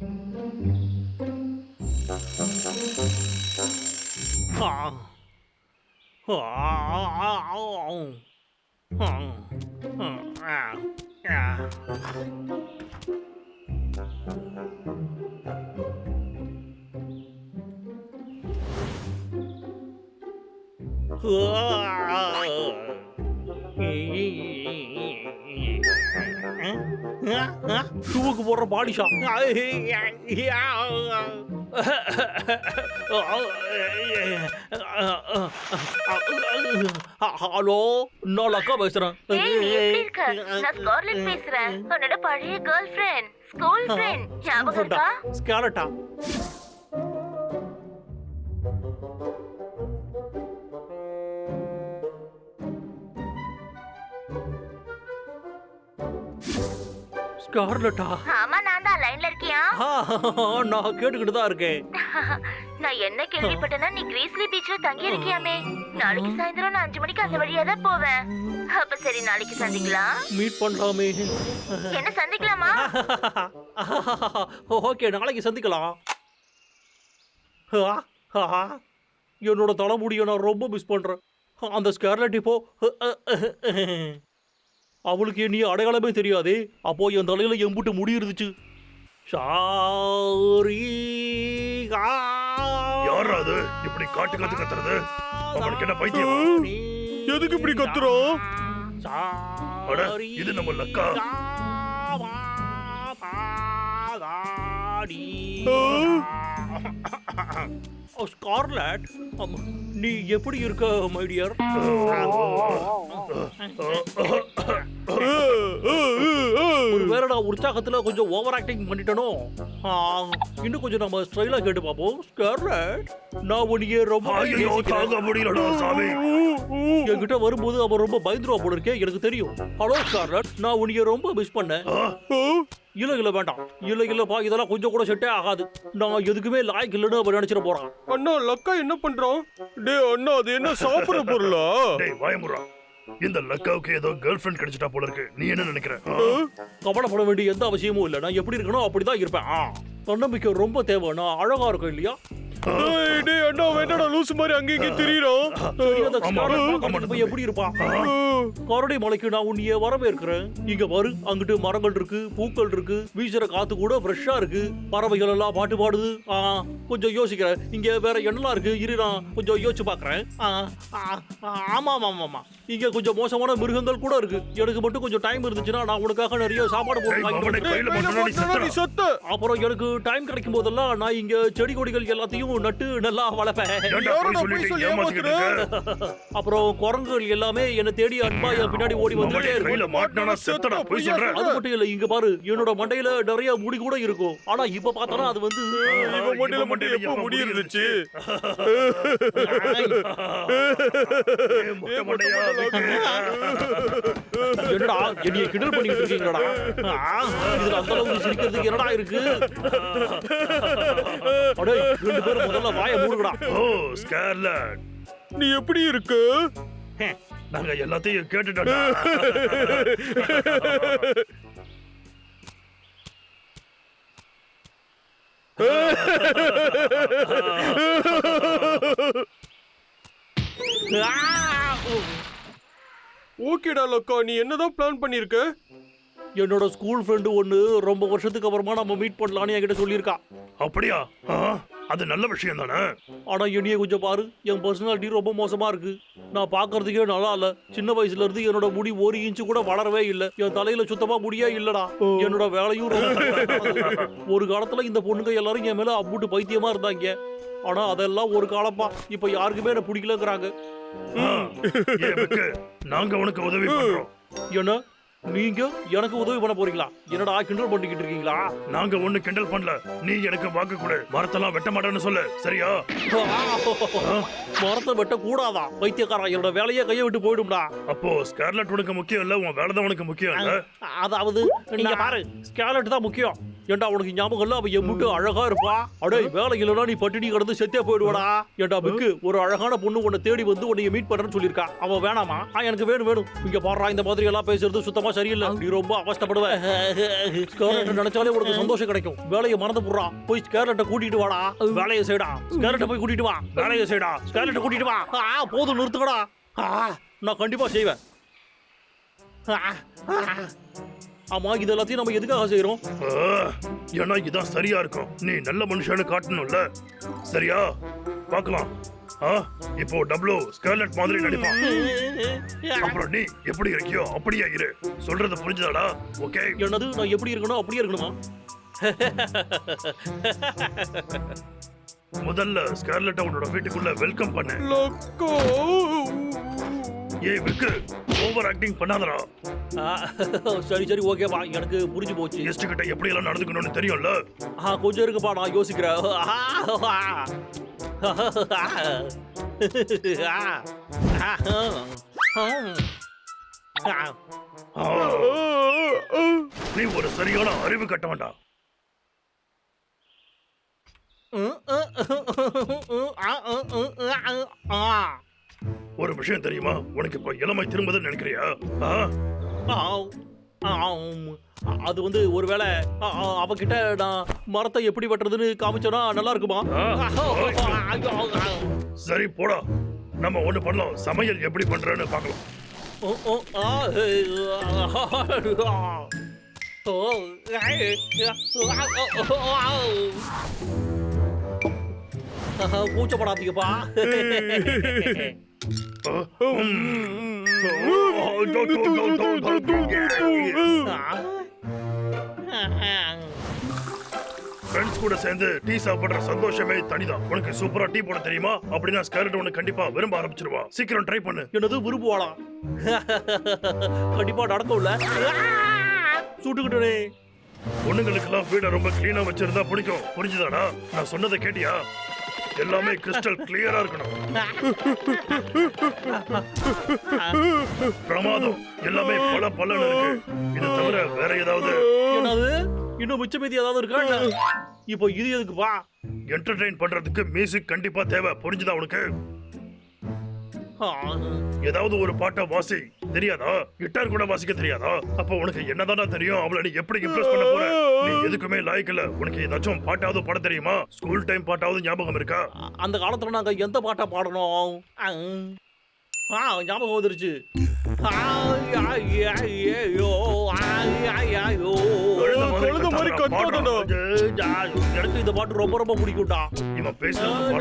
ஆ. ஆ. ஆ. ஆ. ஷூவுக்கு போடுற பாடி ஷா ஹலோ நான் லக்கா பேசுறேன். நான் ஸ்கார்லெட் பேசுறேன். உன்னோட பழைய கேர்ள் ஃப்ரெண்ட் ஸ்கூல் ஃப்ரெண்ட் ஞாபகம் இருக்கா? ஸ்கேலட்டா ஸ்கார்லட்டா ஆமா நான் தான் லைன்ல இருக்கியா? நான் கேட்டுக்கிட்டு தான் இருக்கேன். நான் என்ன கேள்விப்பட்டேன்னா நீ கிரீஸ்லி பீச்ல தங்கி இருக்கியாமே. நாளைக்கு சாயந்தரம் நான் அஞ்சு மணிக்கு அந்த வழியா தான் போவேன். அப்ப சரி நாளைக்கு சந்திக்கலாம். மீட் பண்ணலாமே. என்ன சந்திக்கலாமா? ஓகே நாளைக்கு சந்திக்கலாம். என்னோட தலைமுடியை நான் ரொம்ப மிஸ் பண்றேன். அந்த ஸ்கார்லட் இப்போ அவளுக்கு நீ அடையாளமே தெரியாதே அப்போ என் தலையில எம்புட்டு முடி இருந்துச்சு சாரி யாரா அது இப்படி காட்டு காத்து கத்துறது அவனுக்கு என்ன பைத்தியமா எதுக்கு இப்படி கத்துறோம்? அட, இது நம்ம லக்கா. ஸ்கார்லட் நீ எப்படி இருக்க மை டியர் வேற நான் உற்சாகத்துல கொஞ்சம் ஓவர் ஆக்டிங் பண்ணிட்டனோ இன்னும் கொஞ்சம் நம்ம ஸ்டைலா கேட்டு பார்ப்போம். ஸ்கார்லட் நான் உன்னைய ரொம்ப. தாங்க முடியலடா சாமி. என்கிட்ட வரும்போது அவன் ரொம்ப பயந்துருவா போல இருக்கே எனக்கு தெரியும். ஹலோ ஸ்கார்லட் நான் உன்னைய ரொம்ப மிஸ் பண்ணேன். இல்ல இல்ல வேண்டாம். இல்ல இல்லப்பா இதெல்லாம் கொஞ்சம் கூட செட்டே ஆகாது. நான் எதுக்குமே லாய்க்கு இல்லைன்னு அவன் நினைச்சிட போறான் அண்ணா லக்கா என்ன பண்றான்? டேய் அண்ணா அது என்ன சாப்பிடுற பொருளா? டேய் வாயமுறா இந்த லக்காவுக்கு ஏதோ கேர்ள் ஃபிரெண்ட் கிடைச்சிட்டா போல இருக்கு. நீ என்ன நினைக்கிற? கவலைப்பட வேண்டிய எந்த அவசியமும் இல்லை. நான் எப்படி இருக்கணும் அப்படிதான் இருப்பேன். தன்னம்பிக்கை ரொம்ப தேவை. நான் அழகா இருக்கும் இல்லையா? வேண்டாடா லூசு மாதிரி அங்க இங்க திரியறான்? சரி, அந்த ஆமா, ஸ்கார்லட் ஆமா, பார்க்கறதுக்கு போய் எப்படி இருப்பான்? கரடி மலைக்கு நான் உன்னைய வரவேற்கிறேன். இங்க பாரு அங்கிட்டு மரங்கள் இருக்கு பூக்கள் இருக்கு வீசுற காத்து கூட ஃப்ரெஷ்ஷா இருக்கு. பறவைகள் எல்லாம் பாட்டு பாடுது. ஆ கொஞ்சம் யோசிக்கிறேன் இங்க வேற என்னலாம் இருக்கு? இரு நான் கொஞ்சம் யோசிச்சு பாக்குறேன். ஆமா ஆமா ஆமா இங்க கொஞ்சம் மோசமான மிருகங்கள் கூட இருக்கு. எனக்கு மட்டும் கொஞ்சம் டைம் இருந்துச்சுன்னா நான் உனக்காக நிறைய சாப்பாடு போட்டு அப்புறம் எனக்கு டைம் கிடைக்கும் போதெல்லாம் நான் இங்க செடி கொடிகள் எல்லாத்தையும் நட்டு நல்லா வளர்ப்பேன்? அப்புறம் குரங்குகள் எல்லாமே என்ன தேடி அன்பா என் பின்னாடி ஓடி வந்துட்டே கையில மாட்டினா செத்தடா போய் சொல்றேன். அது மட்டும் இல்ல இங்க பாரு என்னோட மண்டையில நிறைய முடி கூட இருக்கும். ஆனா இப்ப பார்த்தானா அது வந்து இவன் மண்டையில மட்டும் எப்போ முடி இருந்துச்சு? என்னடா என்னைய கிண்டல் பண்ணிட்டு இருக்கீங்கடா? இதுல அந்த அளவுக்கு சிரிக்கிறதுக்கு என்னடா இருக்கு? அடே ரெண்டு பேரும் முதல்ல வாயை மூடுங்கடா. ஓ ஸ்கார்லட் நீ எப்படி இருக்க? நாங்க எல்லாத்தையும் ஓ. ஓகேடா லக்கா நீ என்னதான் பிளான் பண்ணிருக்க? என்னோட ஸ்கூல் ஃப்ரெண்டு ஒன்னு ரொம்ப வருஷத்துக்கு அப்புறமா நம்ம மீட் பண்ணலாம்னு என்கிட்ட சொல்லியிருக்கா. அப்படியா? அது நல்ல விஷயம் தானே ஆனா என்னைய கொஞ்சம் பாரு. என் பர்சனாலிட்டி ரொம்ப மோசமா இருக்கு. நான் பார்க்கறதுக்கே நல்லா இல்ல. சின்ன வயசுல இருந்து என்னோட முடி ஒரு இன்ச்சு கூட வளரவே இல்ல. என் தலையில சுத்தமா முடியே இல்லடா. என்னோட வேலையும். ஒரு காலத்துல இந்த பொண்ணுங்க எல்லாரும் என் மேல அம்புட்டு பைத்தியமா இருந்தாங்க. ஆனா அதெல்லாம் ஒரு காலப்பா இப்ப யாருக்குமே என்ன பிடிக்கலங்கிறாங்க. நாங்க உனக்கு உதவி பண்றோம். என்ன? நீங்க எனக்கு உதவி பண்ண போறீங்களா? என்னடா கிண்டல் பண்ணிக்கிட்டு இருக்கீங்களா? நாங்க ஒண்ணு கிண்டல் பண்ணல. நீ எனக்கு வாக்கு கொடு. மரத்தெல்லாம் வெட்ட மாட்டேன்னு சொல்லு. சரியா? மரத்தை வெட்ட கூடாதா பைத்தியக்காரா என்னோட வேலையே கையை விட்டு போயிடும்டா. அப்போ ஸ்கார்லட் உனக்கு முக்கியம் இல்ல? உன் வேலை தான் உனக்கு முக்கியம் இல்ல? அதாவது நீங்க பாரு ஸ்கேலட் தான் முக்கியம். ஏண்டா உனக்கு ஞாபகம் இல்ல? அவ எம்புட்டு அழகா இருப்பா. அடே வேலை இல்லைன்னா நீ பட்டினி கிடந்து செத்தே போயிடுவாடா. ஏண்டா பிக்கு ஒரு அழகான பொண்ணு உன்னை தேடி வந்து உன்னை மீட் பண்றேன்னு சொல்லியிருக்கா. அவ வேணாமா? ஆ, எனக்கு வேணும் வேணும். இங்க பாடுறா இந்த மாதிரி எல்லாம் பேசுறது சுத்தமா சரியில்லை. நீ ரொம்ப அவஸ்தப்படுவ. ஸ்கேர்லெட் நினைச்சாலே உனக்கு சந்தோஷம் கிடைக்கும். வேலையை மறந்து போடுறா. போய் ஸ்கேர்லெட்டை கூட்டிட்டு வாடா. வேலையை செய்டா. ஸ்கேர்லெட்டை போய் கூட்டிட்டு வா. வேலையை செய்டா. ஸ்கேர்லெட்டை கூட்டிட்டு வா. ஆ போதும் நிறுத்துக்கடா நான் கண்டிப்பா செய்வேன். ஆமா இது எல்லாத்தையும் நம்ம எதுக்காக செய்யறோம் ஏன்னா இதான் சரியா இருக்கும். நீ நல்ல மனுஷன்னு காட்டணும்ல. சரியா? பார்க்கலாம். ஆ இப்போ டபுளோ ஸ்கார்லெட் மாதிரி நடிப்பான். அப்புறம் நீ எப்படி இருக்கியோ அப்படியே இரு. சொல்றது புரிஞ்சுதாடா. ஓகே என்னது? நான் எப்படி இருக்கணும் அப்படியே இருக்கணுமா? முதல்ல ஸ்கார்லெட் உன்னோட வீட்டுக்குள்ள வெல்கம் பண்ணு. ஏய் விக்கு ஓவர் ஆக்டிங் பண்ணாதடா ஆ, சரி சரி ஓகேப்பா எனக்கு புரிஞ்சு போச்சு கெஸ்ட் கிட்ட எப்படி எல்லாம் நடந்துக்கணும்னு தெரியும்ல ஆ கொஞ்சம் இருக்குப்பா நான் யோசிக்கிறேன் ஆ, ஆ. ஆ, ஆ. ஆ, நீ ஒரு சரியான அறிவு கட்ட வேண்டாம் ஆ. ஒரு விஷயம் தெரியுமா உனக்கு இப்ப இளமை திரும்புதுன்னு நினைக்கிறியா. அது வந்து ஒருவேளை அவகிட்ட நான் மரத்தை எப்படி வெட்டுறதுன்னு காமிச்சோன்னா நல்லா இருக்குமா சரி போடா நம்ம ஒண்ணு பண்ணலாம் சமையல் எப்படி பண்றேன்னு பார்க்கலாம் கூச்சப்படாதீங்கப்பா ஃப்ரெண்ட்ஸ் கூட சேர்ந்து டீ சாப்பிடுற சந்தோஷமே தனிதான். உனக்கு சூப்பரா டீ போட தெரியுமா? அப்படின்னா ஸ்கார்லெட் உனக்கு கண்டிப்பா விரும்ப ஆரம்பிச்சிருவா. சீக்கிரம் ட்ரை பண்ணு. என்னது விரும்புவாளா? கண்டிப்பா நடக்கும்ல. சுட்டுக்கிட்டே பொண்ணுங்களுக்கெல்லாம் வீட ரொம்ப கிளீனா வச்சிருந்தா பிடிக்கும். புரிஞ்சுதாடா? நான் சொன்னதை கேட்டியா? எல்லாமே கிறிஸ்டல் கிளியரா இருக்கணும். பிரமாதம். எல்லாமே பல இருக்கு. இது தவிர வேற ஏதாவது? என்னது? இன்னும் மிச்ச மீதி ஏதாவது இருக்கா? இப்போ இது எதுக்குப்பா என்டர்டெயின் பண்றதுக்கு மியூசிக் கண்டிப்பா தேவை. புரிஞ்சுதா உனக்கு? ஏதாவது ஒரு பாட்டை வாசி. தெரியாதா? கிட்டார் கூட வாசிக்க தெரியாதா? அப்ப உனக்கு என்னதானா தெரியும்? அவளை நீ எப்படி இம்ப்ரெஸ் பண்ண போற? நீ எதுக்குமே லாய்க்கு இல்ல. உனக்கு ஏதாச்சும் பாட்டாவது பாட தெரியுமா? ஸ்கூல் டைம் பாட்டாவது ஞாபகம் இருக்கா? அந்த காலத்துல நாங்க எந்த பாட்டா பாடணும் ஆ, ஆ ஞாபகம் வந்துருச்சு. எனக்கு இந்த பாட்டு ரொம்ப ரொம்ப பிடிக்கும்டா. இவன் பேசுறது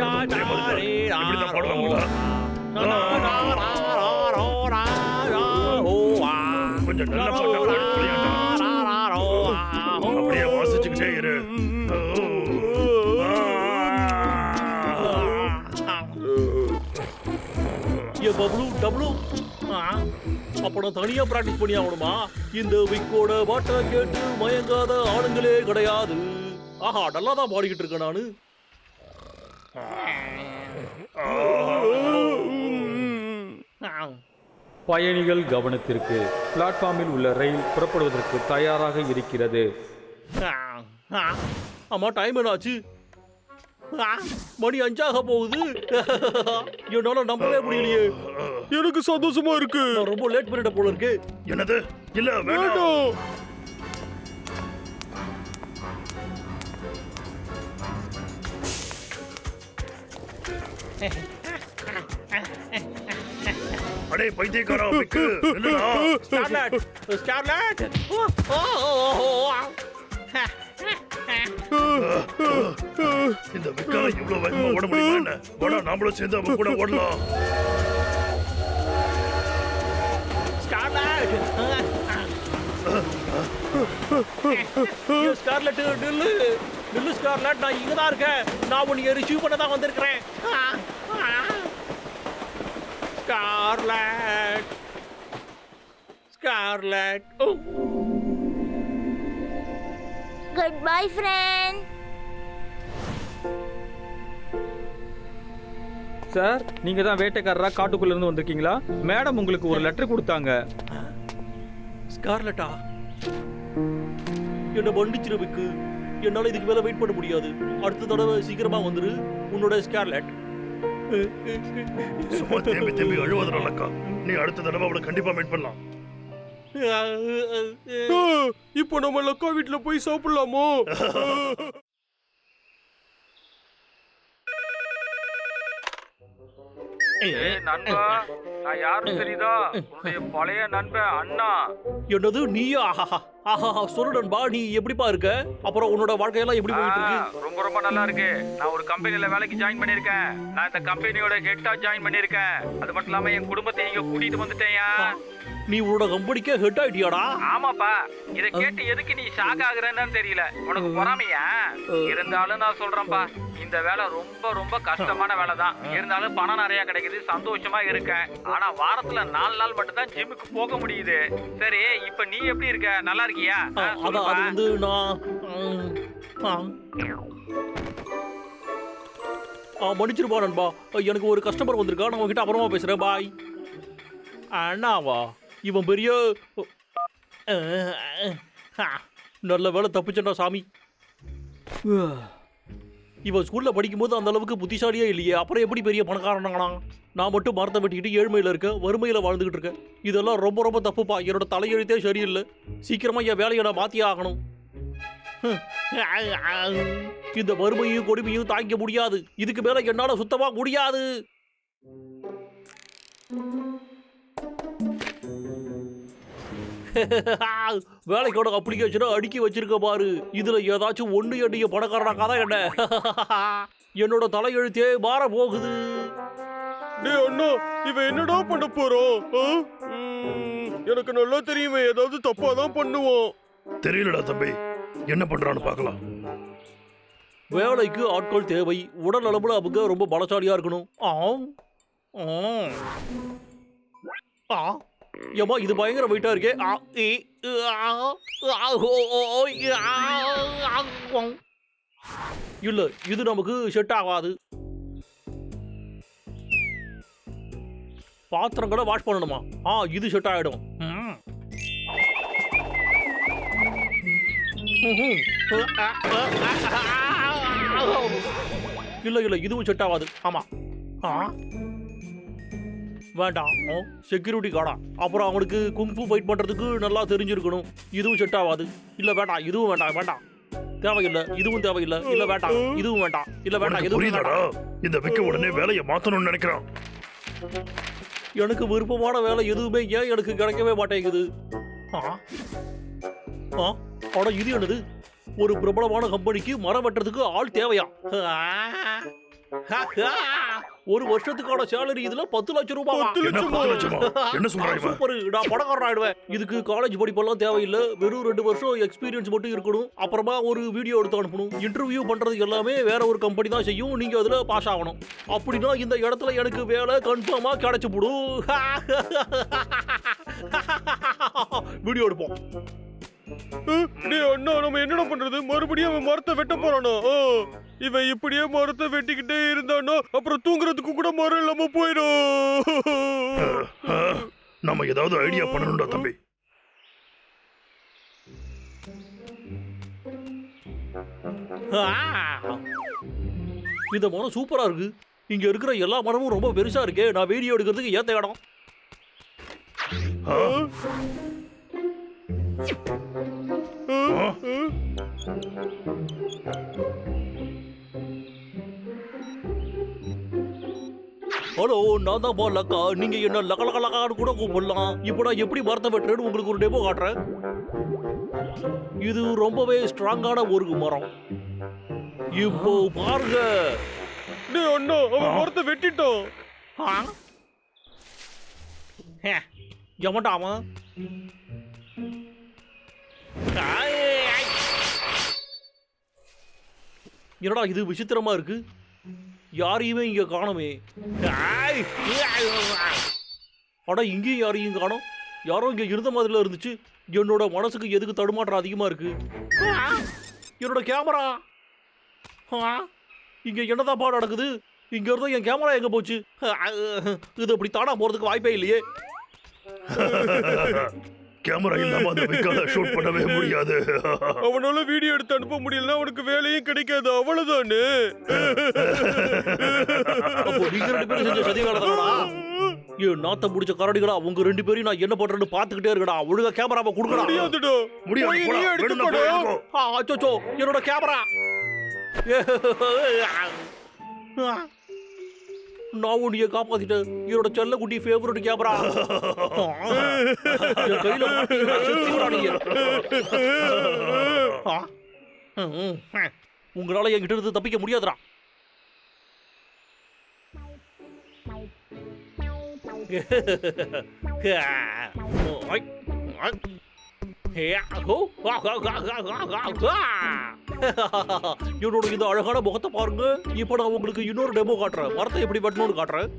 கொஞ்சம் நல்ல பாட்டா. அப்படியே வாசிச்சுக்கிட்டே இரு ஏ பப்ளு டப்ளு ஆ, அப்ப நான் தனியா பிராக்டிஸ் பண்ணி ஆகணுமா இந்த விக்கோட பாட்டை கேட்டு மயங்காத ஆளுங்களே கிடையாது ஆஹா நல்லா தான் பாடிக்கிட்டு இருக்கேன் நானு ஆ. பயணிகள் கவனத்திற்கு பிளாட்ஃபார்மில் உள்ள ரயில் புறப்படுவதற்கு தயாராக இருக்கிறது. அம்மா டைம் என்னாச்சு? மணி அஞ்சாக போகுது. என்னால நம்பவே முடியலையே. எனக்கு சந்தோஷமா இருக்கு. நான் ரொம்ப லேட் பண்ணிட்ட போல இருக்கு. என்னது? இல்ல வேண்டாம் வேண்டாம். அடே பைத்தியக்காரா மிக்கு நில்லுடா. Scarlett Scarlett. இந்த விக்கால இவ்வளவு வேகமா ஓட முடியுமா என்ன? வாடா நாமளும் சேர்ந்து அவன் கூட ஓடலாம். ஸ்கார்லட் ஐயோ, ஸ்கார்லட் நில்லு. ஸ்கார்லட் நான் இங்க தான் இருக்கேன். நான் உன்னை ரிசீவ் பண்ண தான் வந்திருக்கிறேன். Scarlet Scarlet oh good bye friend sir நீங்க தான் வேட்டைக்காரரா காட்டுக்குள்ள இருந்து வந்திருக்கீங்களா? மேடம் உங்களுக்கு ஒரு லெட்டர் கொடுத்தாங்க. ஸ்கார்லட்டா என்ன மன்னிச்சிரு விக்கு. என்னால இதுக்கு மேல வெயிட் பண்ண முடியாது. அடுத்த தடவை சீக்கிரமா வந்துரு. உன்னோட ஸ்கார்லெட் சும்மா தேம்பி தேம்பி அக்கா நீ அடுத்த தடவை அவளை கண்டிப்பா மீட் பண்ணலாம். இப்போ நம்ம லக்கா வீட்ல போய் சாப்பிடலாமோ? ஏய் நண்பா நான் யாரும் தெரியுதா? உன்னுடைய பழைய நண்பன் அண்ணா. என்னது நீயா? ஆஹா சொல்லு நண்பா நீ எப்படிப்பா இருக்க? அப்புறம் உன்னோட வாழ்க்கையெல்லாம் எப்படி போயிட்டு இருக்கு? ரொம்ப ரொம்ப நல்லா இருக்கு. நான் ஒரு கம்பெனில வேலைக்கு ஜாயின் பண்ணிருக்கேன் நான் இந்த கம்பெனியோட ஹெட்டா ஜாயின் பண்ணிருக்கேன் அது மட்டும் இல்லாம என் குடும்பத்தை இங்க கூட்டிட்டு வந்துட்டேயா நீ உன்னோட கம்பெனிக்கே ஹெட் ஆயிட்டியாடா? ஆமாப்பா. இத கேட்டு எதுக்கு நீ ஷாக் ஆகுறன்னு தெரியல. உனக்கு பொறாமையா? இருந்தாலும் நான் சொல்றேன்ப்பா. இந்த வேலை ரொம்ப ரொம்ப கஷ்டமான வேலை தான். இருந்தாலும் பணம் நிறைய கிடைக்குது. சந்தோஷமா இருக்கேன். ஆனா வாரத்துல நாலு நாள் மட்டும் தான் ஜிம்முக்கு போக முடியுது. சரி இப்ப நீ எப்படி இருக்க? நல்லா இருக்கியா. அது வந்து நான் மன்னிச்சிருப்பா நண்பா. எனக்கு ஒரு கஸ்டமர் வந்திருக்கா நான் உங்ககிட்ட அப்புறமா பேசுறேன். பாய் அண்ணாவா? இவன் பெரிய நல்ல வேலை தப்பிச்சண்டா சாமி. இவன் ஸ்கூல்ல படிக்கும்போது அந்த அளவுக்கு புத்திசாலியே இல்லையே. அப்புறம் எப்படி பெரிய பணக்காரனானா? நான் மட்டும் மரத்தை வெட்டிக்கிட்டு ஏழ்மையில இருக்கேன் வறுமையில வாழ்ந்துகிட்டு இருக்கேன். இதெல்லாம் ரொம்ப ரொம்ப தப்புப்பா. என்னோட தலையெழுத்தே சரியில்லை. சீக்கிரமா என் வேலையை நான் மாத்தியே ஆகணும். இந்த வறுமையும் கொடுமையும் தாங்கிக்க முடியாது. இதுக்கு மேல என்னால சுத்தமா முடியாது. வேலைக்கோட அப்ளிகேஷனை அடுக்கி வச்சிருக்க பாரு. இதுல ஏதாச்சும் ஒண்ணு எண்ணிய பணக்காரனா கதை என்ன? என்னோட தலையெழுத்தே மாற போகுது டேய் அண்ணா இவன் என்னடா பண்ண போறோம் எனக்கு நல்லா தெரியுமே ஏதாவது தப்பா தான் பண்ணுவான். தெரியலடா தம்பி. என்ன பண்றான்னு பார்க்கலாம். வேலைக்கு ஆட்கள் தேவை. உடல் அளவுல அவங்க ரொம்ப பலசாலியா இருக்கணும். ஆம். ஆம். ஆ. ஏம்மா இது பயங்கர வெயிட்டா இருக்கே. ஆ ஆ ஓ, ஓ, இல்ல இது நமக்கு செட் ஆகாது. பாத்திரங்களை வாஷ் பண்ணணுமா? ஆ இது செட் ஆயிடும். ம். ம்ஹும். இல்ல இல்ல இதுவும் செட் ஆகாது. ஆமா. ஆ. வேண்டாம். செக்யூரிட்டி கார்டா அப்புறம் அவனுக்கு குங்ஃபு ஃபைட் பண்றதுக்கு நல்லா தெரிஞ்சிருக்கணும். இதுவும் செட் ஆகாது. இல்ல வேண்டாம். இதுவும் வேண்டாம். வேண்டாம். தேவையில்லை. இதுவும் தேவையில்லை. இல்ல வேண்டாம். இதுவும் வேண்டாம். இல்ல வேண்டாம். வேண்டாம். இந்த விக்க உடனே வேலையை மாத்தணும்னு நினைக்கிறான். எனக்கு விருப்பமான வேலை எதுவுமே ஏன் எனக்கு கிடைக்கவே மாட்டேங்குது? ஆ? ஆ? அட இது என்னது? ஒரு பிரபலமான கம்பெனிக்கு மரம் வெட்டுறதுக்கு ஆள் தேவையா? ஒரு வருஷத்துக்கான சேலரி இதுல பத்து லட்சம் ரூபாய் பத்து என்ன பத்து லட்சமா? என்ன சொல்றா இவன்? சூப்பர் நான் பணக்காரன் ஆயிடுவேன். இதுக்கு காலேஜ் படிப்பெல்லாம் தேவையில்லை. வெறும் ரெண்டு வருஷம் எக்ஸ்பீரியன்ஸ் மட்டும் இருக்கணும். அப்புறமா ஒரு வீடியோ எடுத்து அனுப்பணும். இன்டர்வியூ பண்றது எல்லாமே வேற ஒரு கம்பெனி தான் செய்யும். நீங்க அதுல பாஸ் ஆகணும். அப்படின்னா இந்த இடத்துல எனக்கு வேலை கன்ஃபார்மா கிடைச்சு போடும். வீடியோ எடுப்போம். டேய் அண்ணா நம்ம என்னடா பண்றது? மறுபடியும் அவன் மரத்தை வெட்ட போறானா? இவன் இப்படியே மரத்தை வெட்டிக்கிட்டே இருந்தானா அப்புறம் தூங்குறதுக்கு கூட மரம் இல்லாம போயிடும். நம்ம ஏதாவது ஐடியா பண்ணணும்டா தம்பி. இந்த மரம் சூப்பரா இருக்கு. இங்க இருக்கிற எல்லா மரமும் ரொம்ப பெருசா இருக்கே. நான் வீடியோ எடுக்கிறதுக்கு ஏத்த இடம். ஆ, ஹலோ நான் தான் லக்கா நீங்க என்ன லக லக லகான்னு கூட கூப்பிடலாம். இப்போ நான் எப்படி மரத்தை வெட்டுறேன்னு உங்களுக்கு ஒரு டெமோ காட்டுறேன். இது ரொம்பவே ஸ்ட்ராங்கான ஒரு மரம். இப்போ பாருங்க. டேய் அண்ணா அவன் மரத்தை வெட்டிட்டான் ஆ? ஹே, எவன்டா அவன். என்னடா இது விசித்திரமா இருக்கு? யாரையுமே இங்கே காணோமே. ஆய், அட இங்கேயும் யாரையும் காணும்? யாரோ இங்கே இருந்த மாதிரில இருந்துச்சு. என்னோட மனசுக்கு எதுக்கு தடுமாற்றம் அதிகமாக இருக்கு? என்னோட கேமரா. ஆ, என்னதான் பாடம் நடக்குது? இங்கே இருந்தால் என் கேமரா எங்கே போச்சு? இது அப்படி தானா போகிறதுக்கு வாய்ப்பே இல்லையே. கேமரா இல்லாம அந்த விக்கால ஷூட் பண்ணவே முடியாது. அவனால வீடியோ எடுத்து அனுப்ப முடியலன்னா அவனுக்கு வேலையும் கிடைக்காது. அவ்வளவுதானே? அப்போ நீங்க ரெண்டு பேரும் செஞ்ச சதி ஏன் நாத்தம் முடிச்ச கரடிகளா உங்க ரெண்டு பேரையும் நான் என்ன பண்றேன்னு பாத்துக்கிட்டே இருக்கடா. ஒழுங்கா கேமராவை கொடுக்கடா. முடியாதுடா. முடியாது வேணும்னா எடுத்துக்கோடா. போய் எடுத்துக்கோ. ஆ, அச்சச்சோ என்னோட கேமரா. நான் உன்னைய காப்பாத்திட்டேன். என்னோட செல்ல குட்டி ஃபேவரட் கேமரா என் கையில. உங்களால என்கிட்ட இருந்து தப்பிக்க முடியாதுடா. என்னோட இந்த அழகான முகத்தை பாருங்க. இப்போ நான் உங்களுக்கு இன்னொரு டெமோ காட்டுறேன். மரத்தை எப்படி வெட்டணும்னு காட்டுறேன்.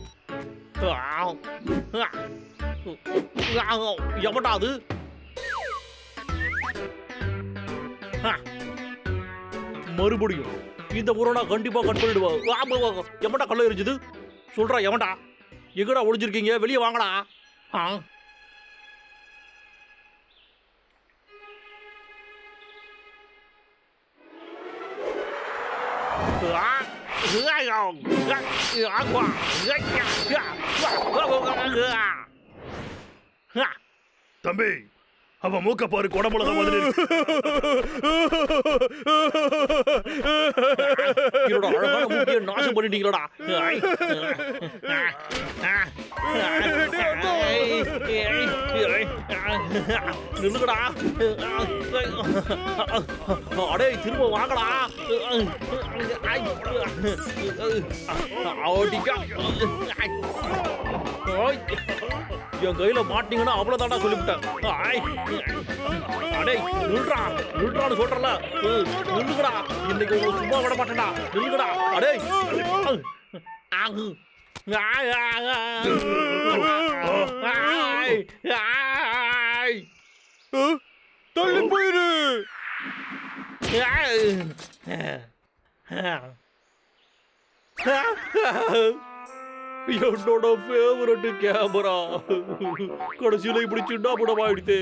எவன்டா அது? ஆ. மறுபடியும் இந்த ஊரை நான் கண்டிப்பாக கட் பண்ணிடுவேன். ஆமா, எவன்டா கல்ல எரிஞ்சுது? சொல்றா எவன்டா? எங்கடா ஒழிஞ்சிருக்கீங்க வெளியே வாங்கடா. ஆ தம்பி அவன் மூக்க பாரு குடமுழக மாதிரி நாசம் பண்ணிட்டீங்களடா ஐ. நில்லுங்கடா. அடே திரும்ப வாங்கடா. ஓய். என் கையில மாட்டீங்கன்னா அவ்வளவுதான்டா சொல்லிவிட்டேன். அடே நில்றா. நில்றான்னு சொல்றல நில்லுங்கடா. இன்னைக்கு உங்களுக்கு சும்மா விட மாட்டேன்டா. நில்லுங்கடா. அடே. ஆகு தள்ளி போயிரு என்னோட ஃபேவரட் கேமரா கடைசியில இப்படி சின்ன படம் ஆயிடுத்து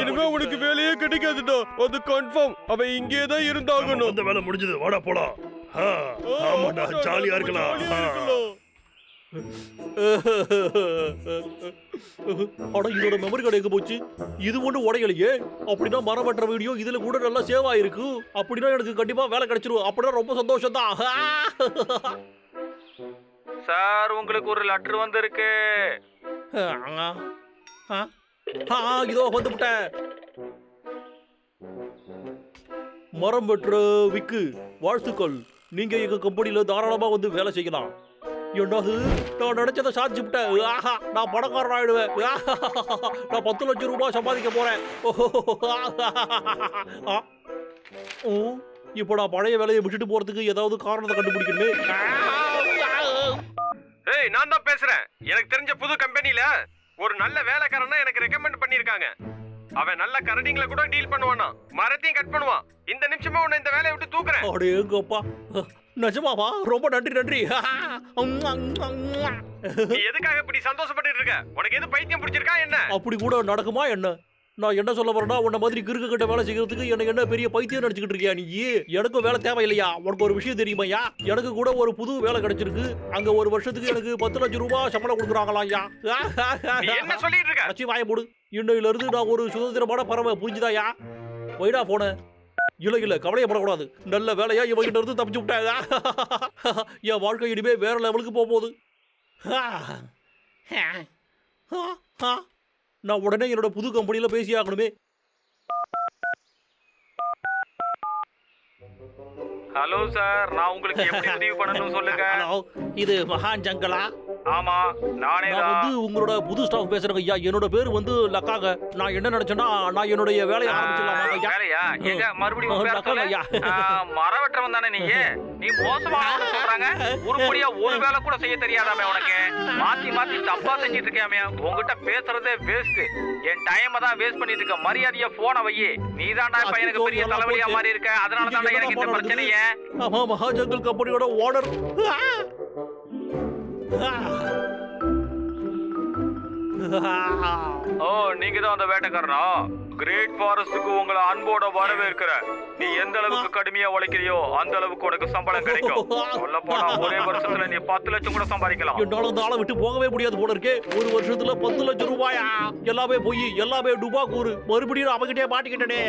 இனிமே உனக்கு வேலையே கிடைக்காதுடா. அது கன்ஃபார்ம் அவன் இங்கே தான் இருந்தாகணும். அந்த வேலை முடிஞ்சது. வாடா போலாம். ஆமாடா ஜாலியா இருக்கலாம். ஜாலியா ஆ. இருக்கலாம். அட இதோட மெமரி கார்டு எங்க போச்சு? இது ஒண்ணு உடையலையே. அப்படின்னா மரம் வெட்டுற வீடியோ இதுல கூட நல்லா சேவ் ஆயிருக்கு. அப்படின்னா எனக்கு கண்டிப்பா வேலை கிடைச்சிரும். அப்படின்னா ரொம்ப சந்தோஷம் தான் சார் உங்களுக்கு ஒரு லெட்டர் வந்திருக்கு. இதோ வந்துவிட்டேன் மரம் வெட்டுற விக்கு. வாழ்த்துக்கள். நீங்க எங்க கம்பெனியில தாராளமா வந்து வேலை செய்யலாம். என்னது? நான் நினைச்சதை சாதிச்சு விட்டேன். ஆஹா நான் பணக்காரன் ஆயிடுவேன். நான் பத்து லட்சம் ரூபாய் சம்பாதிக்க போறேன். இப்போ நான் பழைய வேலையை விட்டுட்டு போறதுக்கு ஏதாவது காரணத்தை கண்டுபிடிக்கணுமே. ஏய் நான் தான் பேசுறேன். எனக்கு தெரிஞ்ச புது கம்பெனில ஒரு நல்ல வேலைக்காரனா எனக்கு ரெக்கமெண்ட் பண்ணிருக்காங்க அவன் நல்ல கரடிங்களை கூட டீல் பண்ணுவானா? மரத்தையும் கட் பண்ணுவான். இந்த நிமிஷமா உன்னை இந்த வேலையை விட்டு தூக்குறேன். அடேங்கப்பா நிஜமாவா? ரொம்ப நன்றி நன்றி. நீ எதுக்காக இப்படி சந்தோஷப்பட்டு இருக்க? உனக்கு எது பைத்தியம் பிடிச்சிருக்கா என்ன? அப்படி கூட நடக்குமா என்ன? நான் என்ன சொல்ல வரேன்னா உன்ன மாதிரி கிறுக்கு கிட்ட வேலை செய்யறதுக்கு எனக்கு என்ன பெரிய பைத்தியம் நினைச்சுக்கிட்டு இருக்கியா நீ? எனக்கும் வேலை தேவையில்லையா? உனக்கு ஒரு விஷயம் தெரியுமாய்யா எனக்கு கூட ஒரு புது வேலை கிடைச்சிருக்கு. அங்க ஒரு வருஷத்துக்கு எனக்கு பத்து லட்சம் ரூபாய் சம்பளம் கொடுக்குறாங்களாம் நீ என்ன சொல்லிட்டு இருக்க? வாய போடு இன்னையில இருந்து நான் ஒரு சுதந்திரமான பறவை. புரிஞ்சுதாயா? போயிடா போன இல்ல இல்ல கவலையப்படக்கூடாது. நல்ல வேலையா இவங்கிட்ட இருந்து தப்பிச்சு விட்டேன் என் வாழ்க்கை இனிமே வேற லெவலுக்கு போக போகுது நான் உடனே என்னோட புது கம்பெனியில பேசி ஆகணுமே. ஹலோ சார் நான் உங்களுக்கு எப்படி உதவி பண்ணணும் சொல்லுங்க? ஹலோ இது மகான் ஜங்கலா ஆமா நானே நான் தான். வந்து உங்களோட புது ஸ்டாஃப் பேசுறேங்க. ஐயா என்னோட பேர் வந்து லக்காங்க. நான் என்ன நினைச்சேன்னா நான் என்னுடைய வேலையை ஆரம்பிச்சிடலாமா ஐயா. வேலையா? எங்க மறுபடியும் சொல்லு. ஐயா. வெட்டுறவன் தானே நீ? நீ மோசமான சொல்றாங்க உருப்படியா ஒரு வேலை கூட செய்ய தெரியாதாமே உனக்கு. மாத்தி மாத்தி தப்பா செஞ்சிட்டு இருக்கியாமே உன்கிட்ட பேசுறதே வேஸ்ட் என் டைமை தான் வேஸ்ட் பண்ணிட்டு இருக்க. மரியாதையா போன வையே நீ தான்டா இப்ப எனக்கு பெரிய தலைவலியா. மாறி இருக்க அதனால தான் எனக்கு இந்த பிரச்சனையே. ஆமா மகா ஜங்கல் கம்பெனியோட ஓனர் ஓ நீங்க தான் அந்த வேட்டைக்காரனா? கிரேட் ஃபாரஸ்டுக்கு உங்களை அன்போட வரவேற்கிற. நீ எந்த அளவுக்கு கடுமையா உழைக்கிறியோ அந்த அளவுக்கு உனக்கு சம்பளம் கிடைக்கும். சொல்ல போனா ஒரே வருஷத்துல நீ பத்து லட்சம் கூட சம்பாதிக்கலாம். என்னால இந்த ஆளை விட்டு போகவே முடியாது போல இருக்கே. ஒரு வருஷத்துல பத்து லட்சம் ரூபாயா? எல்லாமே போய் எல்லாமே டுபா கூறு. மறுபடியும் அவகிட்டே மாட்டிக்கிட்டனே.